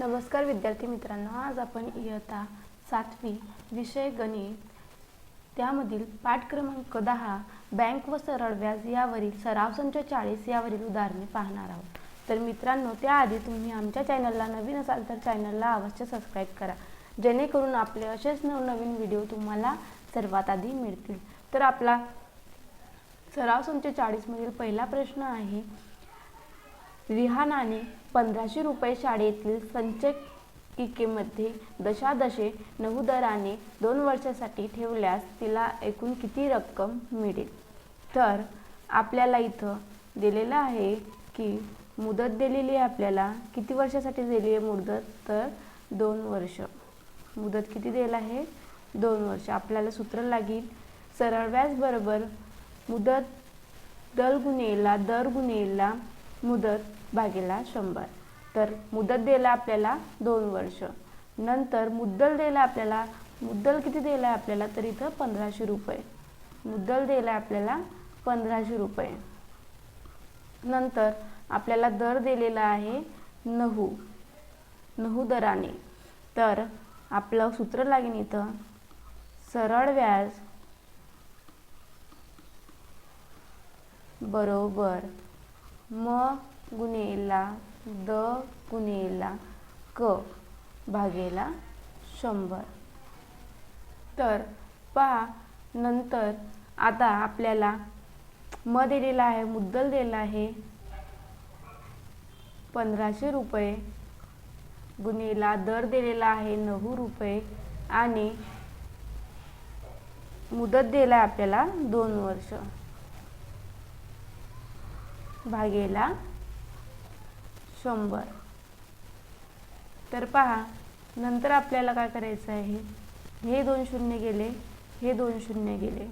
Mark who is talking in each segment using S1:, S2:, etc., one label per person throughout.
S1: नमस्कार विद्यार्थी मित्रांनो आज आपण इयत्ता सातवी विषय गणित. त्यामधील पाठ क्रमांक दहा बँक व सरळ व्याज यावरील सराव संच चाळीस यावरील उदाहरणे पाहणार आहोत. तर मित्रांनो त्याआधी तुम्ही आमच्या चॅनलला नवीन असाल तर चॅनलला अवश्य सबस्क्राईब करा. जेणेकरून आपले असेच नवनवीन व्हिडिओ तुम्हाला सर्वात आधी मिळतील. तर आपला सराव संच चाळीसमधील पहिला प्रश्न आहे रिहानाने पंधराशे रुपये शाळेतील संचयिकेमध्ये दशादशे नऊ दराने दोन वर्षासाठी ठेवल्यास तिला एकूण किती रक्कम मिळेल? तर आपल्याला इथं दिलेलं आहे की मुदत दिलेली आहे आपल्याला. किती वर्षासाठी दिली आहे मुदत? तर दोन वर्ष. मुदत किती दिलं आहे? दोन वर्ष. आपल्याला सूत्र लागेल. सरळ व्याज बरोबर मुदत दर गुन्हेला दर गुन्हेला मुदत भागेला शंभर. तर मुदत दिला आपल्याला दोन वर्ष. नंतर मुद्दल दिला आपल्याला मुद्दल किती दिला आहे आपल्याला? तर इथं पंधराशे रुपये. मुद्दल दिला आहे आपल्याला पंधराशे रुपये. नंतर आपल्याला दर दिलेला आहे नहू नहू दराने. तर आपलं सूत्र लागेल इथं. सरळ व्याज बरोबर. म गुणेला द गुणेला क भागेला शंभर. तर पहा नंतर आता आपल्याला म दिलेला आहे मुद्दल दिला आहे. पंधराशे रुपये. गुन्हेला दर दिलेला आहे नऊ रुपये. आणि मुदत दिला आहे आपल्याला दोन वर्ष. भागेला शंभर. तर पहा नंतर आपल्याला काय करायचं आहे? हे दोन शून्य गेले हे दोन शून्य गेले.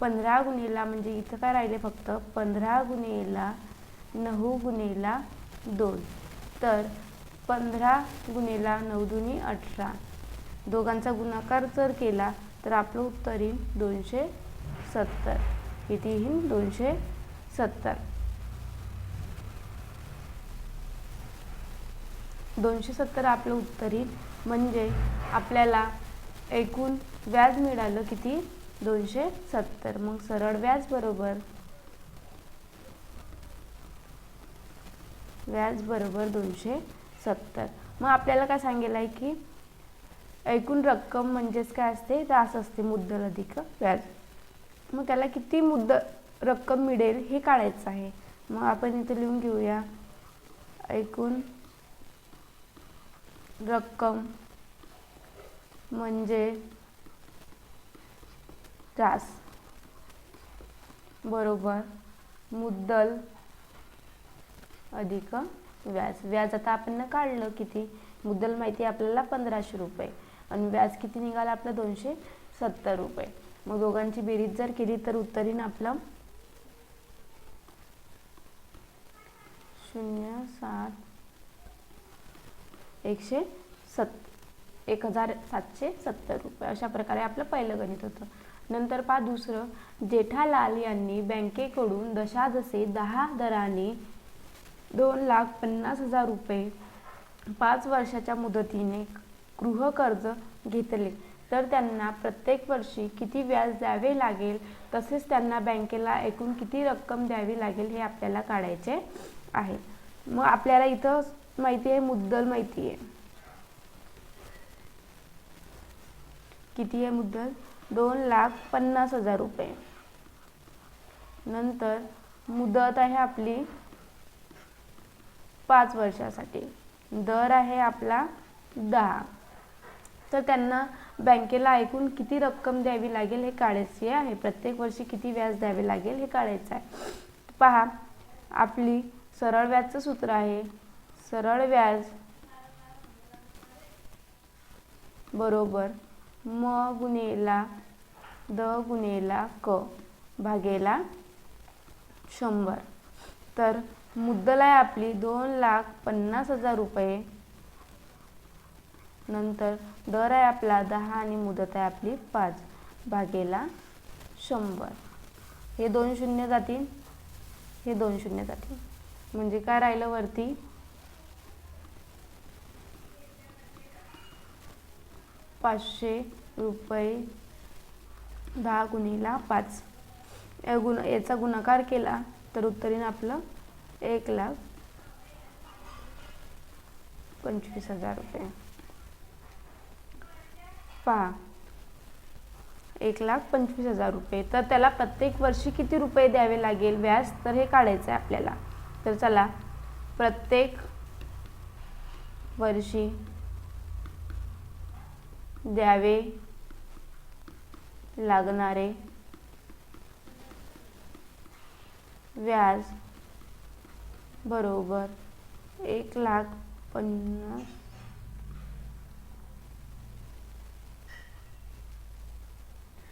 S1: पंधरा गुन्हेला म्हणजे इथं काय राहिले फक्त? पंधरा गुन्हेला नऊ गुन्हेला दोन. तर पंधरा गुन्हेला नऊ दुनी अठरा. दोघांचा गुणाकार जर केला तर आपलं उत्तर येईल दोनशे सत्तर. किती येईल दोनशे सत्तर. दोनशे सत्तर आपलं उत्तर येईल म्हणजे आपल्याला एकूण व्याज मिळालं किती? दोनशे सत्तर. मग सरळ व्याज बरोबर? व्याज बरोबर दोनशे सत्तर. मग आपल्याला काय सांगेल आहे की एकूण रक्कम म्हणजेच काय असते? रास असते मुद्दल अधिक व्याज. मग त्याला किती मुद्द रक्कम मिळेल हे काढायचं आहे. मग आपण इथे लिहून घेऊया. एकूण रक्कम म्हणजे त्रास. बरोबर. मुद्दल अधिक व्याज. व्याज आता आपण काढलं किती? मुद्दल माहिती आपल्याला पंधराशे रुपये. आणि व्याज किती निघालं? आपलं दोनशे सत्तर रुपये. मग दोघांची बेरीज जर केली तर उत्तरीन आपलं शून्य सात एकशे सत् एक हजार सातशे सत्तर रुपये. अशा प्रकारे आपलं पहिलं गणित होतं. नंतर पहा दुसरं. जेठालाल यांनी बँकेकडून दशाजसे दहा दराने दोन लाख पन्नास हजार रुपये पाच वर्षाच्या मुदतीने गृहकर्ज घेतले. तर त्यांना प्रत्येक वर्षी किती व्याज द्यावे लागेल? तसेच त्यांना बँकेला एकूण किती रक्कम द्यावी लागेल? हे आपल्याला काढायचे आहे. मग आपल्याला इथं माहिती आहे मुद्दल माहिती आहे. किती आहे मुद्दल? दोन लाख पन्नास हजार रुपये. नंतर मुदत आहे आपली पाच वर्षासाठी. दर आहे आपला दहा. तर त्यांना बँकेला ऐकून किती रक्कम द्यावी लागेल हे काढायचे आहे. प्रत्येक वर्षी किती व्याज द्यावे लागेल हे काढायचं आहे. पहा आपली सरळ व्याजचं सूत्र आहे. सरळ व्याज. बरोबर. म गुणेला द गुणेला क भागेला शंभर. तर मुद्दल आहे आपली दोन लाख पन्नास हजार रुपये. नंतर दर आहे आपला दहा आणि मुदत आहे आपली पाच. भागेला शंभर. हे दोन शून्य जातील. हे दोन शून्य जातील. म्हणजे काय राहिलं वरती? पाचशे रुपये दहा गुणीला पाच. या गुण याचा गुणाकार केला तर उत्तरीन आपलं एक लाख पंचवीस हजार रुपये. पहा एक लाख पंचवीस हजार रुपये. तर त्याला प्रत्येक वर्षी किती रुपये द्यावे लागेल व्याज? तर हे काढायचं आहे आपल्याला. तर चला प्रत्येक वर्षी द्यावे लागणारे व्याज बरोबर एक लाख पन्नास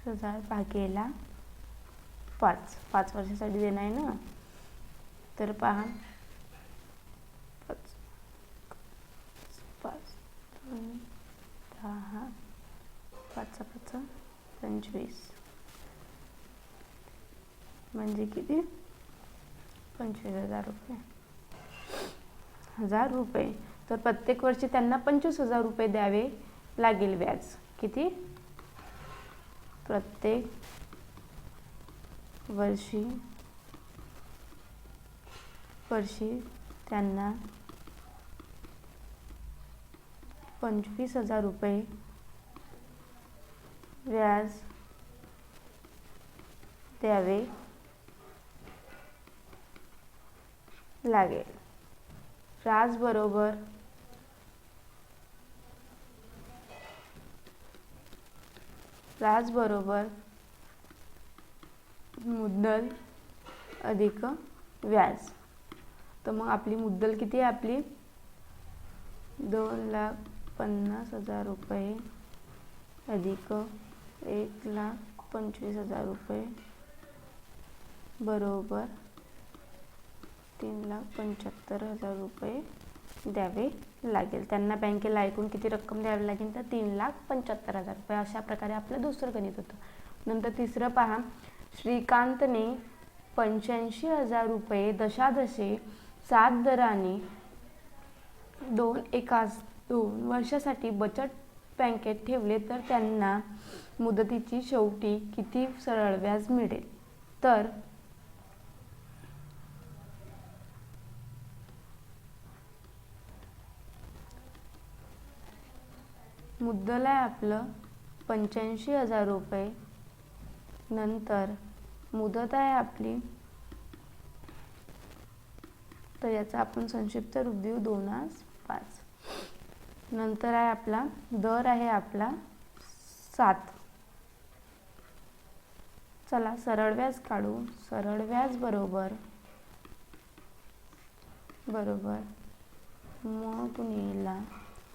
S1: हजार भागेला पाच पाच वर्षासाठी देणं आहे ना? तर पहा. पाच पाच दहा पाच पाच पंचवीस म्हणजे किती? पंचवीस हजार रुपये. हजार रुपये. तर प्रत्येक वर्षी त्यांना पंचवीस हजार रुपये द्यावे लागेल व्याज. किती? प्रत्येक वर्षी वर्षी त्यांना पंचवीस हजार रुपये व्याज द्यावे लागेल. त्याचबरोबर त्याचबरोबर मुद्दल अधिक व्याज. तर मग आपली मुद्दल किती आहे आपली? दोन लाख पन्नास हजार रुपये अधिक एक लाख पंचवीस हजार रुपये. बरोबर. तीन लाख पंच्याहत्तर हजार रुपये द्यावे लागेल. त्यांना बँकेला ऐकून किती रक्कम द्यावी लागेल तर तीन लाख पंच्याहत्तर हजार रुपये. अशा प्रकारे आपलं दुसरं गणित होतं. नंतर तिसरं पहा. श्रीकांतने पंच्याऐंशी हजार रुपये दशादशे सात दराने दोन एकाच दोन वर्षासाठी बचत बँकेत ठेवले तर त्यांना मुदतीची शेवटी किती सरळ व्याज मिळेल? तर मुद्दल आहे आपलं पंच्याऐंशी हजार रुपये. नंतर मुदत आहे आपली. तर याचा आपण संक्षिप्त रूप देऊ दोन आज पाच. नंतर आहे आपला दर आहे आपला सात. चला सरळ व्याज काढू. सरळ व्याज बरोबर. बरोबर. म गुणिला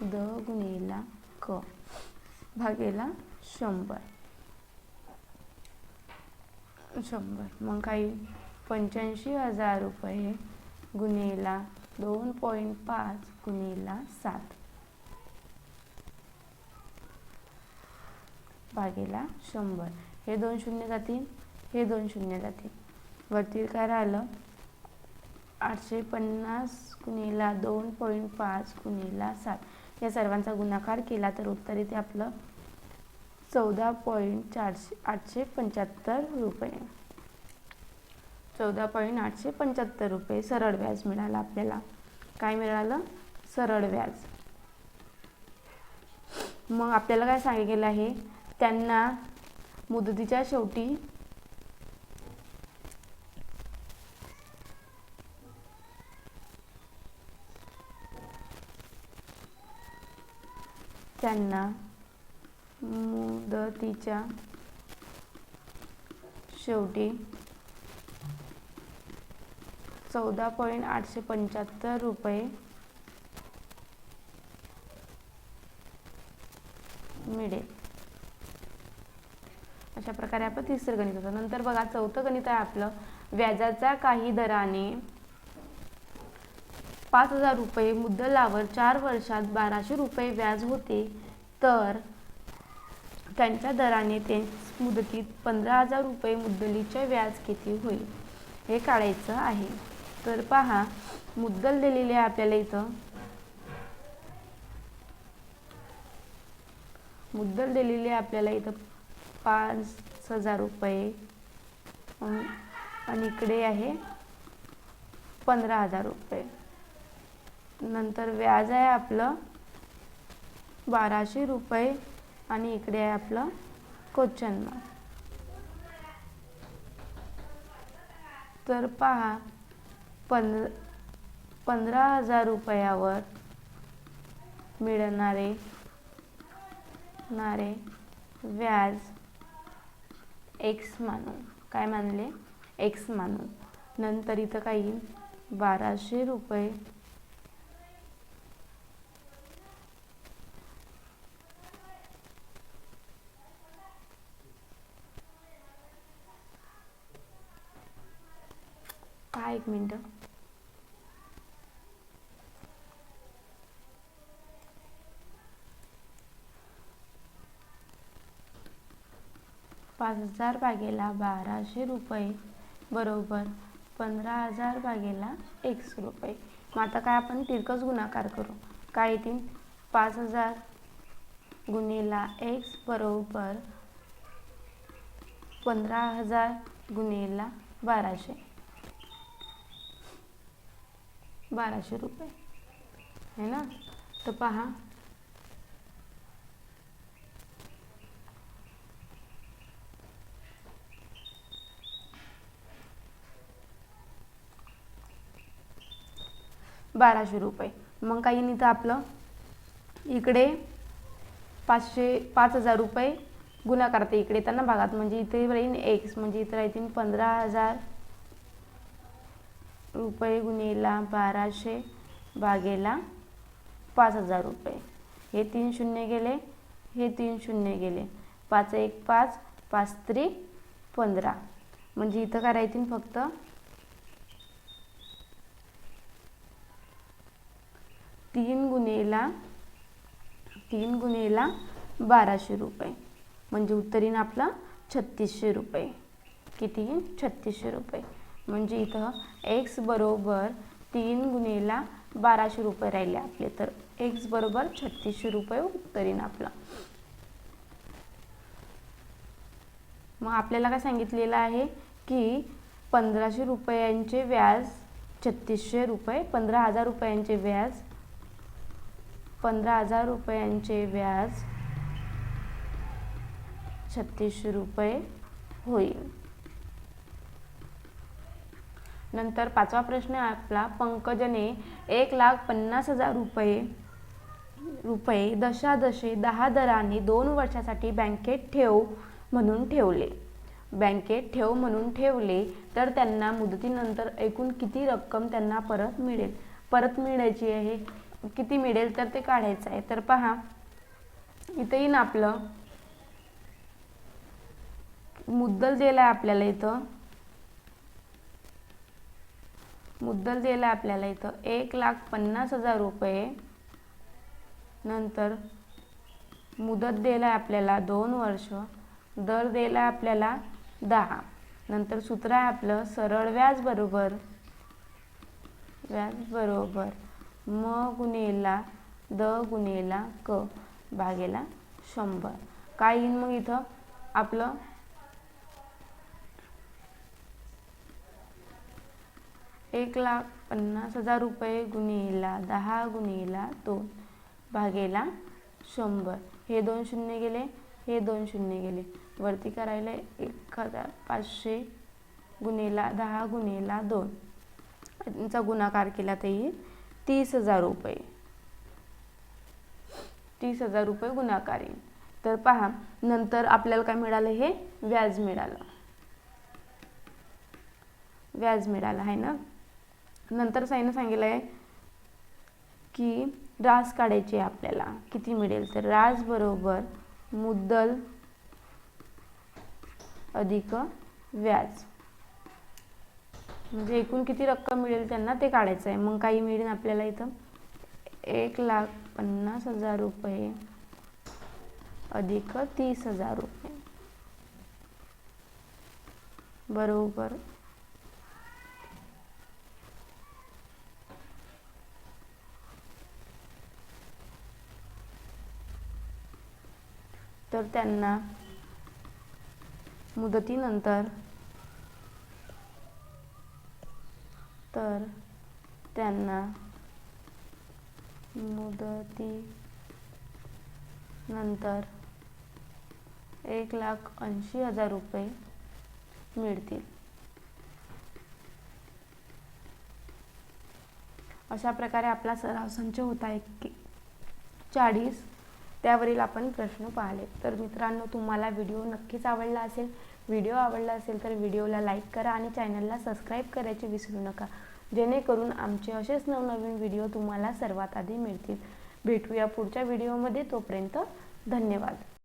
S1: द गुणिला क. भागेला शंभर. शंभर. मग काही पंच्याऐंशी हजार रुपये. गुणिला दोन पॉईंट पाच गुणिला सात. भागेला शंभर. हे दोन शून्य जातील हे दोन शून्य जातील. वरती काय राहिलं? आठशे पन्नास गुणिला दोन पॉईंट पाच गुणिला सात. या सर्वांचा गुणाकार केला तर उत्तर येते आपलं चौदा पॉईंट चारशे आठशे पंच्याहत्तर रुपये. चौदा पॉईंट आठशे पंच्याहत्तर रुपये सरळ व्याज मिळालं आपल्याला. काय मिळालं? सरळ व्याज. मग आपल्याला काय सांगितलेलं आहे? त्यांना मुदतीच्या शेवटी त्यांना मुदतीच्या शेवटी चौदा पॉईंट आठशे पंच्याहत्तर रुपये मिळेल. अशा प्रकारे आपण तिसरं गणित होतं नंतर बघा चौथं गणित आहे आपलं. व्याजाचा काही दराने पाच हजार रुपये मुद्दलावर चार वर्षात बाराशे रुपये व्याज होते. तर त्यांच्या दराने ते मुदतीत पंधरा हजार रुपये मुद्दलीचे व्याज किती होईल हे काढायचं आहे. तर पहा मुद्दल दिलेली आहे आपल्याला इथं. मुद्दल दिलेली आहे आपल्याला इथं पाच हजार रुपये. आणि इकडे आहे पंधरा हजार रुपये. नंतर व्याज आहे आपलं बाराशे रुपये आणि इकडे आहे आपलं क्वेश्चन मार्क तर पहा पंध पंधरा हजार रुपयावर मिळणारे नारे व्याज एक्स मानू काय मानले? एक्स मानू नंतर इथं काही बाराशे रुपये. काय एक मिनटं? पाच हजार भागेला बाराशे रुपये. बरोबर. पंधरा हजार भागेला एक्स रुपये. मग आता काय आपण तिरकस गुणाकार करू? काय येतील? पाच हजार गुणेला एक्स बरोबर पंधरा हजार गुणेला बाराशे. बाराशे रुपये. है ना? तर पहा. बाराशे रुपये. मग काही नाही तर आपलं? इकडे पाचशे पाच हजार रुपये गुन्हा करते इकडे त्यांना भागात. म्हणजे इथे राहील एक्स म्हणजे इथे राहतील पंधरा हजार रुपये गुन्हेला बाराशे भागेला पाच हजार रुपये. हे तीन शून्य गेले हे तीन शून्य गेले. पाच एक पाच पाच त्रिक पंधरा म्हणजे इथं काय राहतील फक्त तीन गुणेला तीन गुणेला बाराशे रुपये. म्हणजे उत्तरीन आपला छत्तीसशे रुपये. किती छत्तीसशे रुपये. म्हणजे इथं एक्स बरोबर तीन गुणेला बाराशे रुपये राहिले आपले. तर एक्स बरोबर छत्तीसशे रुपये उत्तरीन आपला. मग आपल्याला काय सांगितलेलं आहे की पंधराशे रुपयांचे व्याज छत्तीसशे रुपये पंधरा हजार रुपयांचे व्याज पंधरा हजार रुपयांचे व्याज छत्तीसशे रुपये होईल. नंतर पाचवा प्रश्न आहे आपला पंकजने एक लाख पन्नास हजार रुपये रुपये दशादशे दहा दराने दोन वर्षासाठी बँकेत ठेव म्हणून ठेवले. बँकेत ठेव म्हणून ठेवले तर त्यांना मुदतीनंतर एकूण किती रक्कम त्यांना परत मिळेल? परत मिळायची आहे? किती मिळेल तर ते काढायचं आहे. तर पहा इथं येईन आपलं मुद्दल दिला आहे आपल्याला इथं. मुद्दल दिला आहे आपल्याला इथं. एक लाख पन्नास हजार रुपये नंतर मुदत दिला आहे आपल्याला दोन वर्ष. दर दिला आहे आपल्याला दहा. नंतर सूत्र आहे आपलं सरळ व्याज बरोबर. व्याज बरोबर. म गुणेला द गुणेला क भागेला शंभर. काय येईन मग इथं? आपलं? एक लाख पन्नास हजार रुपये गुन्हेला दहा गुन्हेला दोन भागेला शंभर. हे दोन शून्य गेले हे दोन शून्य गेले. वरती करायला एक हजार पाचशे गुन्हेला दहा गुन्हेला दोन. यांचा गुणाकार केला तर येईल तीस हजार रुपये. तीस हजार रुपये गुणाकार येईल. तर पहा नंतर आपल्याला काय मिळालं? हे व्याज मिळालं. व्याज मिळालं आहे ना? नंतर साईनं सांगितलं आहे की रास काढायची आहे आपल्याला. किती मिळेल? तर रास बरोबर मुद्दल अधिक व्याज. म्हणजे एकूण किती रक्कम मिळेल त्यांना ते काढायचं आहे मग काही मिळेल आपल्याला इथं? एक लाख पन्नास हजार रुपये. अधिक तीस हजार रुपये. बरोबर. तर त्यांना मुदतीनंतर तर त्यांना मुदतीनंतर एक लाख ऐंशी हजार रुपये मिळतील. अशा प्रकारे आपला सराव संच होता आहे की चाळीस. त्यावरील आपण प्रश्न पाहिले. तर मित्रांनो तुम्हाला व्हिडिओ नक्कीच आवडला असेल व्हिडिओ आवडला असेल तर व्हिडिओला लाईक करा आणि चॅनलला सबस्क्राईब करायचे विसरू नका. जेणेकरून आमचे असेच नवनवीन व्हिडिओ तुम्हाला सर्वात आधी मिळतील. भेटूया पुढच्या व्हिडिओमध्ये. तोपर्यंत धन्यवाद.